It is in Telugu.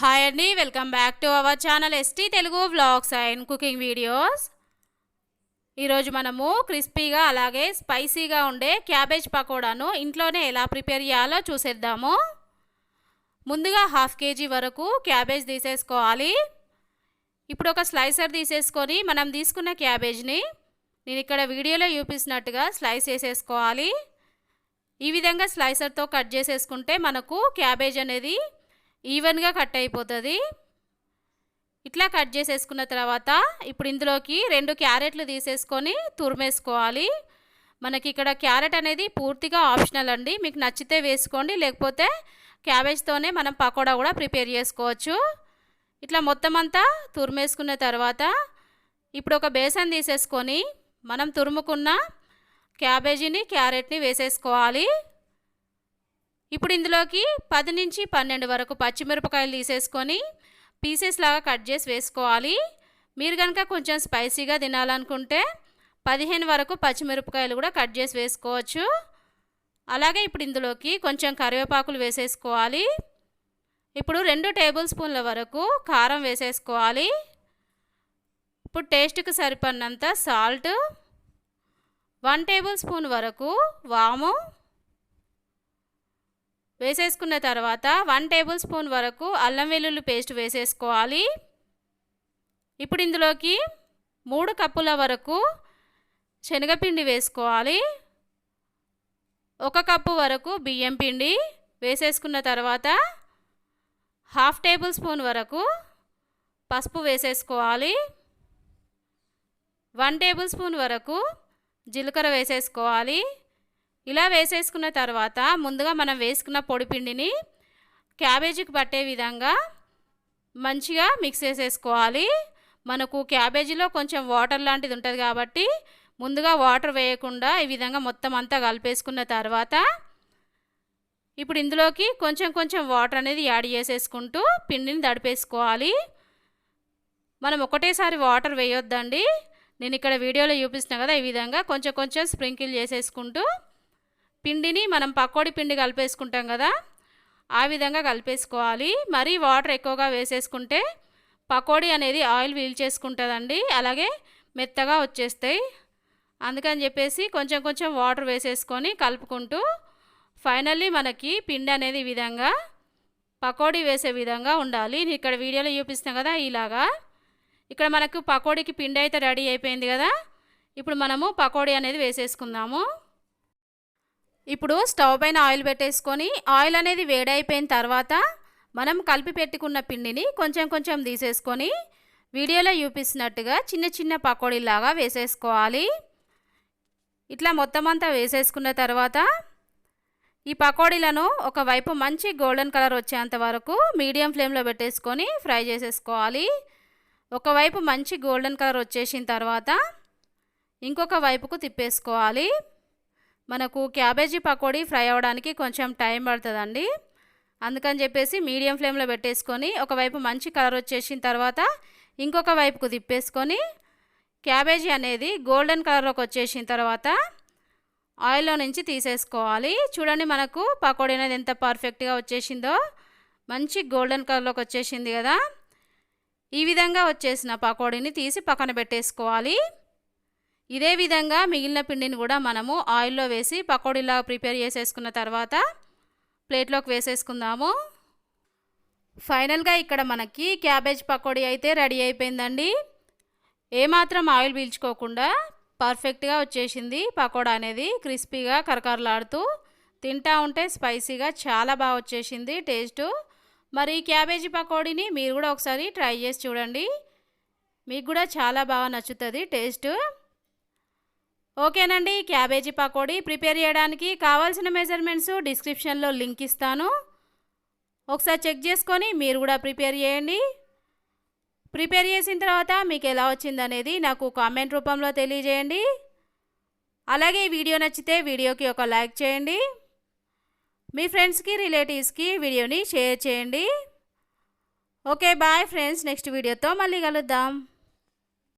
హాయ్ అండి welcome back to our channel ST Telugu vlogs and cooking videos ఈరోజు మనము క్రిస్పీగా అలాగే స్పైసీగా ఉండే క్యాబేజ్ పకోడాను ఇంట్లోనే ఎలా ప్రిపేర్ చేయాలో చూసేద్దాము. ముందుగా హాఫ్ కేజీ వరకు క్యాబేజ్ తీసేసుకోవాలి. ఇప్పుడు ఒక స్లైసర్ తీసేసుకొని మనం తీసుకున్న క్యాబేజ్ని నేను ఇక్కడ వీడియోలో చూపిస్తున్నట్టుగా స్లైస్ చేసేసుకోవాలి. ఈ విధంగా స్లైసర్తో కట్ చేసేసుకుంటే మనకు క్యాబేజ్ అనేది ఈవెన్గా కట్ అయిపోతుంది. ఇట్లా కట్ చేసేసుకున్న తర్వాత ఇప్పుడు ఇందులోకి రెండు క్యారెట్లు తీసేసుకొని తురిమేసుకోవాలి. మనకి ఇక్కడ క్యారెట్ అనేది పూర్తిగా ఆప్షనల్ అండి. మీకు నచ్చితే వేసుకోండి లేకపోతే క్యాబేజ్తోనే మనం పకోడా కూడా ప్రిపేర్ చేసుకోవచ్చు. ఇట్లా మొత్తం అంతా తురిమేసుకున్న తర్వాత ఇప్పుడు ఒక బేసన్ తీసేసుకొని మనం తురుముకున్న క్యాబేజీని క్యారెట్ని వేసేసుకోవాలి. ఇప్పుడు ఇందులోకి పది నుంచి పన్నెండు వరకు పచ్చిమిరపకాయలు తీసేసుకొని పీసెస్ లాగా కట్ చేసి వేసుకోవాలి. మీరు కనుక కొంచెం స్పైసీగా తినాలనుకుంటే పదిహేను వరకు పచ్చిమిరపకాయలు కూడా కట్ చేసి వేసుకోవచ్చు. అలాగే ఇప్పుడు ఇందులోకి కొంచెం కరివేపాకులు వేసేసుకోవాలి. ఇప్పుడు రెండు టేబుల్ స్పూన్ల వరకు కారం వేసేసుకోవాలి. ఇప్పుడు టేస్ట్కి సరిపడినంత సాల్ట్ వన్ టేబుల్ స్పూన్ వరకు వాము వేసేసుకున్న తర్వాత వన్ టేబుల్ స్పూన్ వరకు అల్లం వెల్లుల్లి పేస్ట్ వేసేసుకోవాలి. ఇప్పుడు ఇందులోకి మూడు కప్పుల వరకు శనగపిండి వేసుకోవాలి. ఒక కప్పు వరకు బియ్యం పిండి వేసేసుకున్న తర్వాత హాఫ్ టేబుల్ స్పూన్ వరకు పసుపు వేసేసుకోవాలి. వన్ టేబుల్ స్పూన్ వరకు జీలకర్ర వేసేసుకోవాలి. ఇలా వేసేసుకున్న తర్వాత ముందుగా మనం వేసుకున్న పొడిపిండిని క్యాబేజీకి పట్టే విధంగా మంచిగా మిక్స్ చేసేసుకోవాలి. మనకు క్యాబేజీలో కొంచెం వాటర్ లాంటిది ఉంటుంది కాబట్టి ముందుగా వాటర్ వేయకుండా ఈ విధంగా మొత్తం అంతా కలిపేసుకున్న తర్వాత ఇప్పుడు ఇందులోకి కొంచెం కొంచెం వాటర్ అనేది యాడ్ చేసేసుకుంటూ పిండిని దడిపేసుకోవాలి మనం ఒకటేసారి వాటర్ వేయొద్దండి. నేను ఇక్కడ వీడియోలో చూపిస్తున్నా కదా ఈ విధంగా కొంచెం కొంచెం స్ప్రింకిల్ చేసేసుకుంటూ పిండిని మనం పకోడీ పిండి కలిపేసుకుంటాం కదా ఆ విధంగా కలిపేసుకోవాలి. మరీ వాటర్ ఎక్కువగా వేసేసుకుంటే పకోడీ అనేది ఆయిల్ వీల్ చేసుకుంటుందండి అలాగే మెత్తగా వచ్చేస్తాయి. అందుకని చెప్పేసి కొంచెం కొంచెం వాటర్ వేసేసుకొని కలుపుకుంటూ ఫైనల్లీ మనకి పిండి అనేది ఈ విధంగా పకోడీ వేసే విధంగా ఉండాలి. నేను ఇక్కడ వీడియోలో చూపిస్తాం కదా ఇలాగా. ఇక్కడ మనకు పకోడీకి పిండి అయితే రెడీ అయిపోయింది కదా ఇప్పుడు మనము పకోడీ అనేది వేసేసుకుందాము. ఇప్పుడు స్టవ్ పైన ఆయిల్ పెట్టేసుకొని ఆయిల్ అనేది వేడైపోయిన తర్వాత మనం కలిపి పెట్టుకున్న పిండిని కొంచెం కొంచెం తీసేసుకొని వీడియోలో చూపిస్తున్నట్టుగా చిన్న చిన్న పకోడీలాగా వేసేసుకోవాలి. ఇట్లా మొత్తం అంతా వేసేసుకున్న తర్వాత ఈ పకోడీలను ఒకవైపు మంచి గోల్డెన్ కలర్ వచ్చేంత వరకు మీడియం ఫ్లేమ్లో పెట్టేసుకొని ఫ్రై చేసేసుకోవాలి. ఒకవైపు మంచి గోల్డెన్ కలర్ వచ్చేసిన తర్వాత ఇంకొక వైపుకు తిప్పేసుకోవాలి. మనకు క్యాబేజీ పకోడీ ఫ్రై అవ్వడానికి కొంచెం టైం పడుతుందండి. అందుకని చెప్పేసి మీడియం ఫ్లేమ్లో పెట్టేసుకొని ఒకవైపు మంచి కలర్ వచ్చేసిన తర్వాత ఇంకొక వైపుకు తిప్పేసుకొని క్యాబేజీ అనేది గోల్డెన్ కలర్లోకి వచ్చేసిన తర్వాత ఆయిల్లో నుంచి తీసేసుకోవాలి. చూడండి మనకు పకోడీ అనేది ఎంత పర్ఫెక్ట్గా వచ్చేసిందో. మంచి గోల్డెన్ కలర్లోకి వచ్చేసింది కదా. ఈ విధంగా వచ్చేసిన పకోడీని తీసి పక్కన పెట్టేసుకోవాలి. ఇదే విధంగా మిగిలిన పిండిని కూడా మనము ఆయిల్లో వేసి పకోడీలా ప్రిపేర్ చేసేసుకున్న తర్వాత ప్లేట్లోకి వేసేసుకుందాము. ఫైనల్గా ఇక్కడ మనకి క్యాబేజ్ పకోడీ అయితే రెడీ అయిపోయిందండి. ఏమాత్రం ఆయిల్ పీల్చుకోకుండా పర్ఫెక్ట్గా వచ్చేసింది పకోడా అనేది క్రిస్పీగా కరకరలాడుతూ తింటా ఉంటే స్పైసీగా చాలా బాగా వచ్చేసింది టేస్టు. మరి ఈ క్యాబేజీ పకోడీని మీరు కూడా ఒకసారి ట్రై చేసి చూడండి. మీకు కూడా చాలా బాగా నచ్చుతుంది టేస్ట్. ఓకేనండి క్యాబేజీ పకోడీ ప్రిపేర్ చేయడానికి కావాల్సిన మెజర్మెంట్స్ డిస్క్రిప్షన్లో లింక్ ఇస్తాను. ఒకసారి చెక్ చేసుకొని మీరు కూడా ప్రిపేర్ చేయండి. ప్రిపేర్ చేసిన తర్వాత మీకు ఎలా వచ్చిందనేది నాకు కామెంట్ రూపంలో తెలియజేయండి. అలాగే ఈ వీడియో నచ్చితే వీడియోకి ఒక లైక్ చేయండి. మీ ఫ్రెండ్స్కి రిలేటివ్స్కి వీడియోని షేర్ చేయండి. Okay bye friends. నెక్స్ట్ వీడియోతో మళ్ళీ కలుద్దాం.